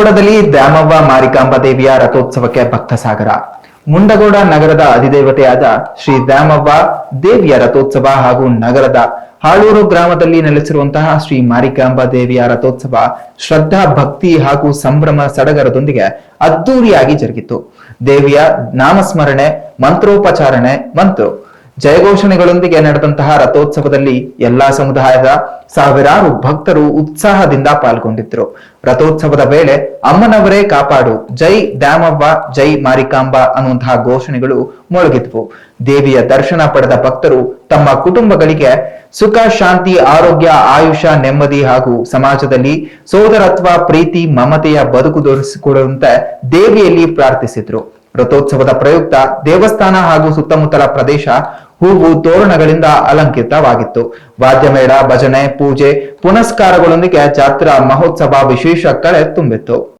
ಮುಂಡಗೋಡದಲ್ಲಿ ದ್ಯಾಮವ್ವ ಮಾರಿಕಾಂಬ ದೇವಿಯ ರಥೋತ್ಸವಕ್ಕೆ ಭಕ್ತ ಸಾಗರ ಮುಂಡಗೋಡ ನಗರದ ಅಧಿದೇವತೆಯಾದ ಶ್ರೀ ದ್ಯಾಮವ್ವ ದೇವಿಯ ರಥೋತ್ಸವ ಹಾಗೂ ನಗರದ ಹಾಳೂರು ಗ್ರಾಮದಲ್ಲಿ ನೆಲೆಸಿರುವಂತಹ ಶ್ರೀ ಮಾರಿಕಾಂಬ ದೇವಿಯ ರಥೋತ್ಸವ ಶ್ರದ್ಧಾ, ಭಕ್ತಿ ಹಾಗೂ ಸಂಭ್ರಮ ಸಡಗರದೊಂದಿಗೆ ಅದ್ದೂರಿಯಾಗಿ ಜರುಗಿತು. ದೇವಿಯ ನಾಮಸ್ಮರಣೆ, ಮಂತ್ರೋಪಚಾರಣೆ ಮತ್ತು ಜಯಘೋಷಣೆಗಳೊಂದಿಗೆ ನಡೆದಂತಹ ರಥೋತ್ಸವದಲ್ಲಿ ಎಲ್ಲಾ ಸಮುದಾಯದ ಸಾವಿರಾರು ಭಕ್ತರು ಉತ್ಸಾಹದಿಂದ ಪಾಲ್ಗೊಂಡಿದ್ರು ರಥೋತ್ಸವದ ವೇಳೆ ಅಮ್ಮನವರೇ ಕಾಪಾಡು, ಜೈ ದ್ಯಾಮವ್ವ, ಜೈ ಮಾರಿಕಾಂಬ ಅನ್ನುವಂತಹ ಘೋಷಣೆಗಳು ಮೊಳಗಿದ್ವು. ದೇವಿಯ ದರ್ಶನ ಪಡೆದ ಭಕ್ತರು ತಮ್ಮ ಕುಟುಂಬಗಳಿಗೆ ಸುಖ, ಶಾಂತಿ, ಆರೋಗ್ಯ ಆಯುಷ ನೆಮ್ಮದಿ ಹಾಗೂ ಸಮಾಜದಲ್ಲಿ ಸೋದರತ್ವ, ಪ್ರೀತಿ, ಮಮತೆಯ ಬದುಕು ದೊರಿಸಿಕೊಡುವಂತೆ ದೇವಿಯಲ್ಲಿ ಪ್ರಾರ್ಥಿಸಿದ್ರು. ರಥೋತ್ಸವದ ಪ್ರಯುಕ್ತ ದೇವಸ್ಥಾನ ಹಾಗೂ ಸುತ್ತಮುತ್ತಲ ಪ್ರದೇಶ ಹೂವು ತೋರಣಗಳಿಂದ ಅಲಂಕೃತವಾಗಿತ್ತು. ವಾದ್ಯಮೇಳ ಭಜನೆ ಪೂಜೆ ಪುನಸ್ಕಾರಗಳೊಂದಿಗೆ ಜಾತ್ರಾ ಮಹೋತ್ಸವ ವಿಶೇಷ ಕಳೆ ತುಂಬಿತ್ತು.